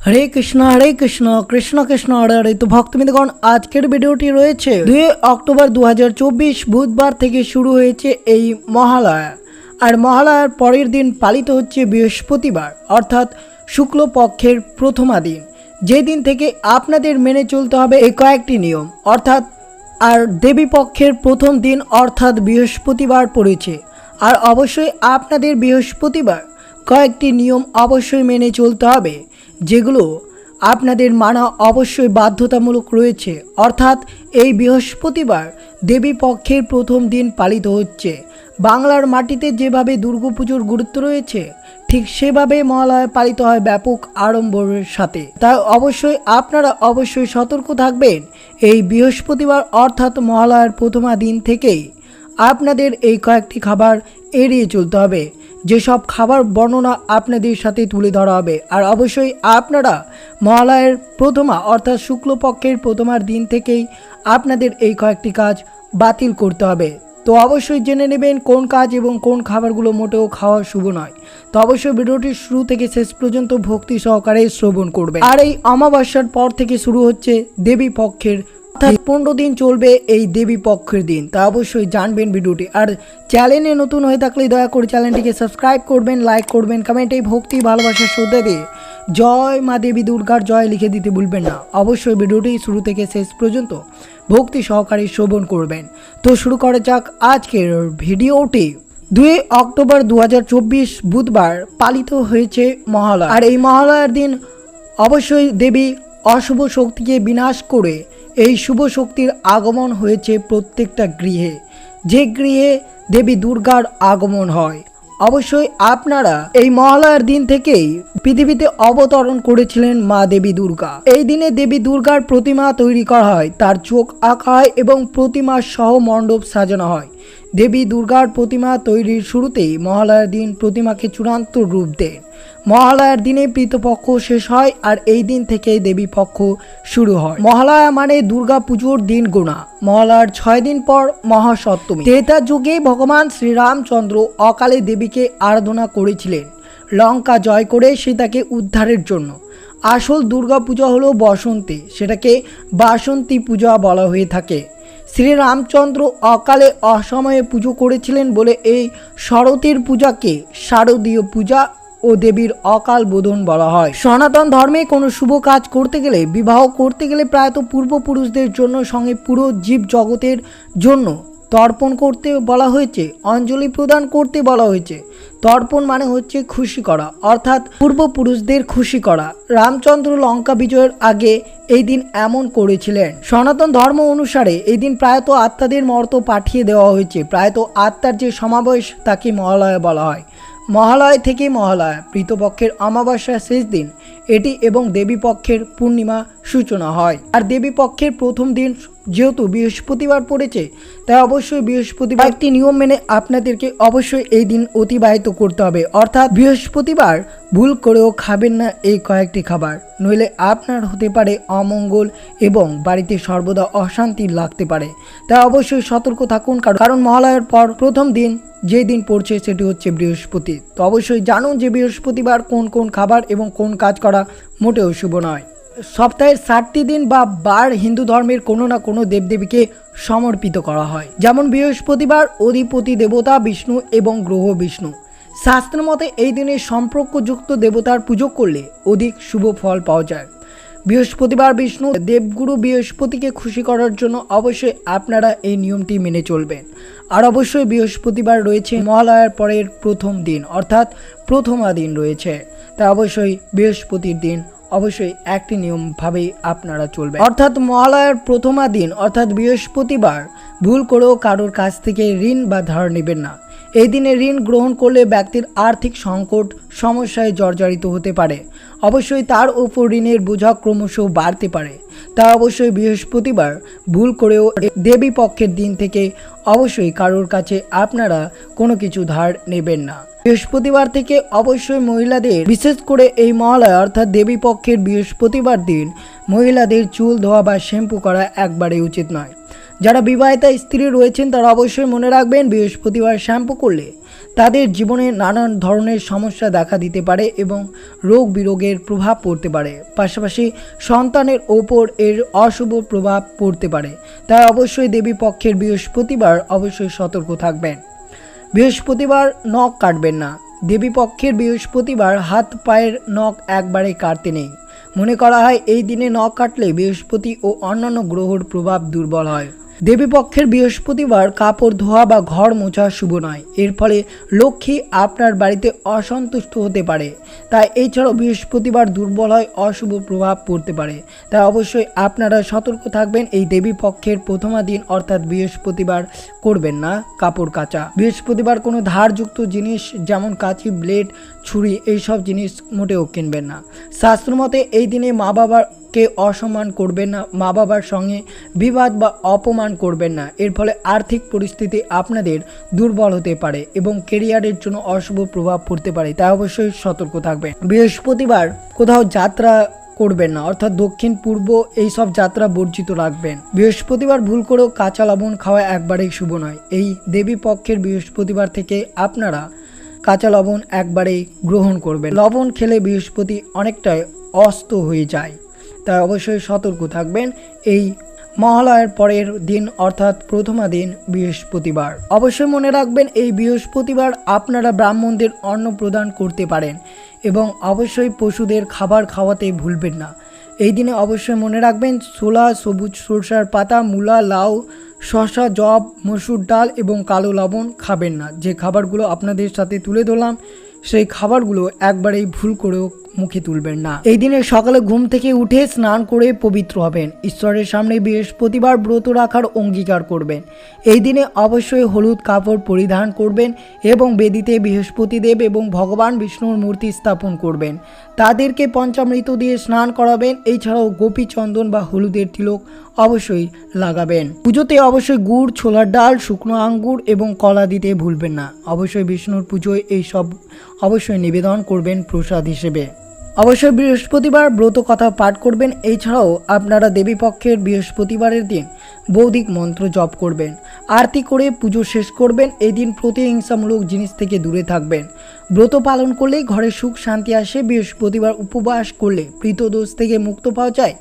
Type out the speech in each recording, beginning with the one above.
হরে কৃষ্ণ হরে কৃষ্ণ কৃষ্ণ কৃষ্ণ, হরে হরে। তো ভক্তবৃন্দগণ আজকের ভিডিওটি রয়েছে দুই অক্টোবর দু হাজার চব্বিশ বুধবার থেকে শুরু হয়েছে এই মহালয়া। আর মহালয়ার পরের দিন পালিত হচ্ছে বৃহস্পতিবার, অর্থাৎ শুক্লপক্ষের প্রথমা দিন। যেই দিন থেকে আপনাদের মেনে চলতে হবে এই কয়েকটি নিয়ম, অর্থাৎ আর দেবী পক্ষের প্রথম দিন, অর্থাৎ বৃহস্পতিবার পড়েছে। আর অবশ্যই আপনাদের বৃহস্পতিবার কয়েকটি নিয়ম অবশ্যই মেনে চলতে হবে। যেগুলো আপনাদের মানা অবশ্যই বাধ্যতামূলক রয়েছে। অর্থাৎ এই বৃহস্পতিবার দেবী পক্ষের প্রথম দিন পালিত হচ্ছে। বাংলার মাটিতে যেভাবে দুর্গাপুজোর গুরুত্ব রয়েছে, ঠিক সেভাবে মহালয়া পালিত হয় ব্যাপক আড়ম্বরের সাথে। তাই অবশ্যই আপনারা অবশ্যই সতর্ক থাকবেন। এই বৃহস্পতিবার অর্থাৎ মহালয়ার প্রথমা দিন থেকেই আপনাদের এই কয়েকটি খাবার এড়িয়ে চলতে হবে। যেসব খাবার বর্ণনা আপনাদের সাথে তুলে ধরা হবে। আর অবশ্যই আপনারা মহালয়ের প্রথমা অর্থাৎ শুক্লপক্ষের প্রথমার দিন থেকেই আপনাদের এই কয়েকটি কাজ বাতিল করতে হবে। তো অবশ্যই জেনে নেবেন কোন কাজ এবং কোন খাবারগুলো মোটেও খাওয়া শুভ নয়। তো অবশ্যই ভিডিওটি শুরু থেকে শেষ পর্যন্ত ভক্তি সহকারে শ্রবণ করবে আর এই অমাবস্যার পর থেকে শুরু হচ্ছে দেবী পক্ষের অর্থাৎ পনেরো দিন চলবে এই দেবী পক্ষের দিন। তা অবশ্যই জানবেন ভিডিওটি। আর চ্যানেলে নতুন হয়ে থাকলে দয়া করে চ্যানেলটিকে সাবস্ক্রাইব করবেন, লাইক করবেন কমেন্টে ভক্তি, ভালোবাসা, শ্রদ্ধা দিয়ে জয় মা দেবী দুর্গার জয় লিখে দিতে ভুলবেন না। অবশ্যই ভিডিওটি শুরু থেকে শেষ পর্যন্ত ভক্তি সহকারে শ্রবণ করবেন। তো শুরু করা যাক আজকের ভিডিওটি। দুই অক্টোবর দু হাজার চব্বিশ বুধবার পালিত হয়েছে মহালয়া। আর এই মহালয়ার দিন অবশ্যই দেবী অশুভ শক্তিকে বিনাশ করে এই শুভ শক্তির আগমন হয়েছে প্রত্যেকটা গৃহে। যে গৃহে দেবী দুর্গার আগমন হয়। অবশ্যই আপনারা এই মহালয়ার দিন থেকেই পৃথিবীতে অবতরণ করেছিলেন মা দেবী দুর্গা। এই দিনে দেবী দুর্গার প্রতিমা তৈরি করা হয়, তার চোখ আঁকা হয় এবং প্রতিমা সহ মণ্ডপ সাজানো হয়। দেবী দুর্গার প্রতিমা তৈরির শুরুতেই মহালয়ার দিন প্রতিমাকে চূড়ান্ত রূপ দেন। মহালয়ার দিনে প্রীতপক্ষ শেষ হয় আর এই দিন থেকে দেবী পক্ষ শুরু হয়। মহালয়া মানে দুর্গা পুজোর দিন গোনা। মহালয়ার ছয় দিন পর মহাসপ্তমী। ত্রেতা যুগে ভগবান শ্রীরামচন্দ্র অকালে দেবীকে আরাধনা করেছিলেন। লঙ্কা জয় করে সীতাকে উদ্ধারের জন্য। আসল দুর্গা পূজা হলো বসন্তে। সেটাকে বাসন্তী পূজা বলা হয়ে থাকে। শ্রীরামচন্দ্র অকালে অসময়ে পুজো করেছিলেন বলে এই শরতের পূজাকে শারদীয় পূজা ও দেবীর অকাল বোধন বলা হয়। সনাতন ধর্মে কোনো শুভ কাজ করতে গেলে, বিবাহ করতে গেলে প্রায়ত পূর্বপুরুষদের জন্য সঙ্গে পুরো জীব জগতের জন্য তর্পণ করতে বলা হয়েছে, অঞ্জলি প্রদান করতে বলা হয়েছে। তর্পণ মানে হচ্ছে খুশি করা, অর্থাৎ পূর্বপুরুষদের খুশি করা। রামচন্দ্র লঙ্কা বিজয়ের আগে এই দিন এমন করেছিলেন। সনাতন ধর্ম অনুসারে এই দিন প্রায়ত আত্মাদের মর্ত পাঠিয়ে দেওয়া হয়েছে। প্রায়ত আত্মার যে সমাবেশ, তাকে মহালয়া বলা হয়। মহালয় থেকে মহালয়া প্রীতপক্ষের অমাবস্যার শেষ দিন। এটি এবং দেবী পক্ষের পূর্ণিমা সূচনা হয়। আর দেবী পক্ষের প্রথম দিন যেহেতু বৃহস্পতিবার পড়েছে, তাই অবশ্যই বৃহস্পতিবার একটি নিয়ম মেনে আপনাদেরকে অবশ্যই এই দিন অতিবাহিত করতে হবে। অর্থাৎ বৃহস্পতিবার ভুল করেও খাবেন না এই কয়েকটি খাবার। নইলে আপনার হতে পারে অমঙ্গল এবং বাড়িতে সর্বদা অশান্তি লাগতে পারে। তাই অবশ্যই সতর্ক থাকুন, কারণ- মহালয়ার পর প্রথম দিন যে দিন পড়ছে সেটি হচ্ছে বৃহস্পতি। তো অবশ্যই জানুন যে বৃহস্পতিবার কোন কোন খাবার এবং কোন কাজ করা মোটেও শুভ নয়। সপ্তাহের ষাটটি দিন বা বার হিন্দু ধর্মের কোনো না কোনো দেবদেবীকে সমর্পিত করা হয়। যেমন বৃহস্পতিবার অধিপতি দেবতা বিষ্ণু এবং গ্রহ বিষ্ণু। শাস্ত্র মতে এই দিনে সম্পর্কযুক্ত দেবতার পুজো করলে অধিক শুভ ফল পাওয়া যায়। বৃহস্পতিবার বিষ্ণু দেবগুরু বৃহস্পতিকে খুশি করার জন্য অবশ্যই আপনারা এই নিয়মটি মেনে চলবেন। আর অবশ্যই বৃহস্পতিবার রয়েছে মহালয়ার পরের প্রথম দিন, অর্থাৎ প্রথমা দিন রয়েছে। তাই অবশ্যই বৃহস্পতির দিন অবশ্যই একটি নিয়মভাবেই আপনারা চলবে অর্থাৎ মহালয়ার প্রথমা দিন, অর্থাৎ বৃহস্পতিবার, ভুল করেও কারোর কাছ থেকে ঋণ বা ধার নেবেন না। এই দিনে ঋণ গ্রহণ করলে ব্যক্তির আর্থিক সংকট, সমস্যায় জর্জরিত হতে পারে। অবশ্যই তার ওপর ঋণের বোঝা ক্রমশ বাড়তে পারে। তা অবশ্যই বৃহস্পতিবার ভুল করেও দেবী পক্ষের দিন থেকে অবশ্যই কারোর কাছে আপনারা কোনো কিছু ধার নেবেন না। বৃহস্পতিবার থেকে অবশ্যই মহিলাদের, বিশেষ করে এই মহালয়া অর্থাৎ দেবী পক্ষের বৃহস্পতিবার দিন, মহিলাদের চুল ধোয়া বা শ্যাম্পু করা একবারেই উচিত নয়। যারা বিবাহিতা স্ত্রী রয়েছেন তারা অবশ্যই মনে রাখবেন বৃহস্পতিবার শ্যাম্পু করলে তাদের জীবনে নানান ধরনের সমস্যা দেখা দিতে পারে এবং রোগ বিরোগের প্রভাব পড়তে পারে। পাশাপাশি সন্তানের ওপর এর অশুভ প্রভাব পড়তে পারে। তাই অবশ্যই দেবী পক্ষের বৃহস্পতিবার অবশ্যই সতর্ক থাকবেন। বৃহস্পতিবার নখ কাটবেন না। দেবী পক্ষের বৃহস্পতিবার হাত পায়ের নখ একবারে কাটতে নেই। মনে করা হয় এই দিনে নখ কাটলে বৃহস্পতি ও অন্যান্য গ্রহর প্রভাব দুর্বল হয়। দেবী পক্ষের বৃহস্পতিবার কাপড় ধোয়া বা ঘর মোছা শুভ নয়। এর ফলে লক্ষ্মী আপনার বাড়িতে অসন্তুষ্ট হতে পারে। তাই এছাড়াও বৃহস্পতিবার দুর্বল হয়, অশুভ প্রভাব পড়তে পারে। তাই অবশ্যই আপনারা সতর্ক থাকবেন, এই দেবী পক্ষের প্রথমা দিন অর্থাৎ বৃহস্পতিবার করবেন না কাপড় কাচা। বৃহস্পতিবার কোনো ধারযুক্ত জিনিস যেমন কাঁচি, ব্লেড, ছুরি, এইসব জিনিস মোটেও কিনবেন না। শাস্ত্রমতে এই দিনে মা বাবার কে অসম্মান করবেন না মা বাবার সঙ্গে বিবাদ বা অপমান করবেন না। এর ফলে আর্থিক পরিস্থিতি আপনাদের দুর্বল হতে পারে এবং কেরিয়ারের জন্য অশুভ প্রভাব পড়তে পারে, তাই অবশ্যই সতর্ক থাকবেন। বৃহস্পতিবার কোথাও যাত্রা করবেন না, অর্থাৎ দক্ষিণ, পূর্ব এই সব যাত্রা বর্জিত রাখবেন। বৃহস্পতিবার ভুল করেও কাঁচা লবণ খাওয়া একবারেই শুভ নয়। এই দেবী পক্ষের বৃহস্পতিবার থেকে আপনারা কাঁচা লবণ একবারেই গ্রহণ করবেন। লবণ খেলে বৃহস্পতি অনেকটাই অস্ত হয়ে যায়। তাই অবশ্যই সতর্ক থাকবেন এই মহালয়ের পরের দিন, অর্থাৎ প্রথমা দিন, বৃহস্পতিবার। অবশ্যই মনে রাখবেন, এই বৃহস্পতিবার আপনারা ব্রাহ্মণদের অন্ন প্রদান করতে পারেন এবং অবশ্যই পশুদের খাবার খাওয়াতে ভুলবেন না। এই দিনে অবশ্যই মনে রাখবেন, ছোলা, সবুজ সরষার পাতা, মূলা, লাউ, শসা জব মসুর ডাল এবং কালো লবণ খাবেন না। যে খাবারগুলো আপনাদের সাথে তুলে ধরলাম, সেই খাবারগুলো একবারেই ভুল করেও মুখে তুলবেন না। এই দিনে সকালে ঘুম থেকে উঠে স্নান করে পবিত্র হবেন। ঈশ্বরের সামনে বৃহস্পতিবার ব্রত রাখার অঙ্গীকার করবেন। এই দিনে অবশ্যই হলুদ কাপড় পরিধান করবেন এবং বেদিতে বৃহস্পতিদেব এবং ভগবান বিষ্ণুর মূর্তি স্থাপন করবেন। তাদেরকে পঞ্চামৃত দিয়ে স্নান করাবেন। এছাড়াও গোপী চন্দন বা হলুদের তিলক অবশ্যই লাগাবেন। পুজোতে অবশ্যই গুড়, ছোলার ডাল, শুকনো আঙ্গুর এবং কলা দিতে ভুলবেন না। অবশ্যই বিষ্ণুর পুজোয় এই সব অবশ্যই নিবেদন করবেন প্রসাদ হিসেবে। অবশ্যই বৃহস্পতিবার ব্রত কথা পাঠ করবেন। এছাড়াও আপনারা দেবীপক্ষের বৃহস্পতিবারের দিন বৌদিক মন্ত্র জপ করবেন। আরতি করে পুজো শেষ করবেন। এদিন দিন প্রতিহিংসামূলক জিনিস থেকে দূরে থাকবেন। ব্রত পালন করলে ঘরে সুখ শান্তি আসে, বৃহস্পতিবার উপবাস করলে দোষ থেকে মুক্ত পাওয়া যায়।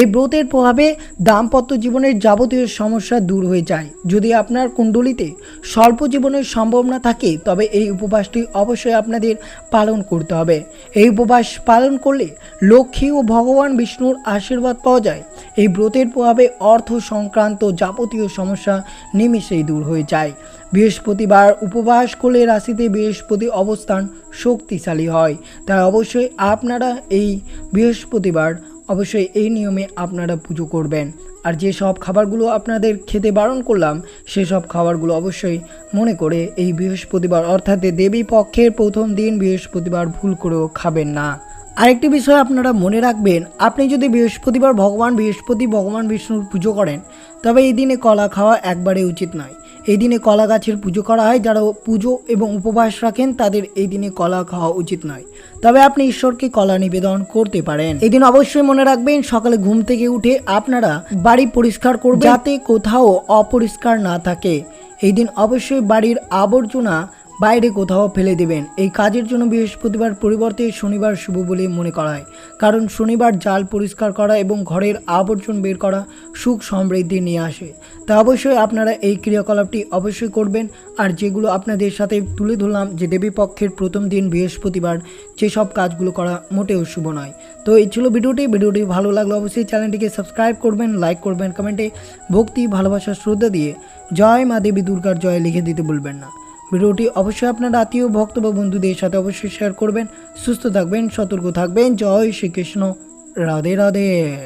এই ব্রতের প্রভাবে দাম্পত্য জীবনের যাবতীয় সমস্যা দূর হয়ে যায়। যদি আপনার কুণ্ডলিতে স্বল্প জীবনের সম্ভাবনা থাকে, তবে এই উপবাসটি অবশ্যই আপনাদের পালন করতে হবে। এই উপবাস পালন করলে লক্ষ্মী ও ভগবান বিষ্ণুর আশীর্বাদ পাওয়া যায়। এই ব্রতের প্রভাবে অর্থ সংক্রান্ত যাবতীয় সমস্যা নিমিষেই দূর হয়ে যায়। বৃহস্পতিবার উপবাস করলে রাশিতে বৃহস্পতি অবস্থান শক্তিশালী হয়। তাই অবশ্যই আপনারা এই বৃহস্পতিবার অবশ্যই এই নিয়মে আপনারা পুজো করবেন। আর যে সব খাবারগুলো আপনাদের খেতে বারণ করলাম সেসব খাবারগুলো অবশ্যই মনে করে এই বৃহস্পতিবার, অর্থাৎ দেবী পক্ষের প্রথম দিন বৃহস্পতিবার ভুল করেও খাবেন না। আরেকটি বিষয় আপনারা মনে রাখবেন, আপনি যদি বৃহস্পতিবার ভগবান বৃহস্পতি ভগবান বিষ্ণুর পুজো করেন, তবে এই দিনে কলা খাওয়া একবারে উচিত নয়। এই দিনে কলা গাছের পুজো করা হয়, যারা পুজো এবং উপবাস রাখেন, তাদের এই দিনে কলা খাওয়া উচিত নয়। তবে আপনি ঈশ্বরকে কলা নিবেদন করতে পারেন। এই দিন অবশ্যই মনে রাখবেন, সকালে ঘুম থেকে উঠে আপনারা বাড়ি পরিষ্কার করবেন, যাতে কোথাও অপরিষ্কার না থাকে। এই দিন অবশ্যই বাড়ির আবর্জনা বাইরে কোথাও ফেলে দেবেন। এই কাজের জন্য বৃহস্পতিবার পরিবর্তে শনিবার শুভ বলে মনে করা হয় কারণ শনিবার জাল পরিষ্কার করা এবং ঘরের আবর্জন বের করা সুখ সমৃদ্ধি নিয়ে আসে। তা অবশ্যই আপনারা এই ক্রিয়াকলাপটি অবশ্যই করবেন। আর যেগুলো আপনাদের সাথে তুলে ধরলাম যে দেবী পক্ষের প্রথম দিন বৃহস্পতিবার, যেসব কাজগুলো করা মোটেও শুভ নয়। তো এই ছিল ভিডিওটি। ভিডিওটি ভালো লাগল অবশ্যই চ্যানেলটিকে সাবস্ক্রাইব করবেন, লাইক করবেন, কমেন্টে ভক্তি, ভালোবাসা, শ্রদ্ধা দিয়ে জয় মা দেবী দুর্গার জয় লিখে দিতে বলবেন না। ভিডিওটি অবশ্যই আপনার আত্মীয়, ভক্ত বা বন্ধুদের সাথে অবশ্যই শেয়ার করবেন। সুস্থ থাকবেন, সতর্ক থাকবেন। জয় শ্রীকৃষ্ণ। রাধে রাধে।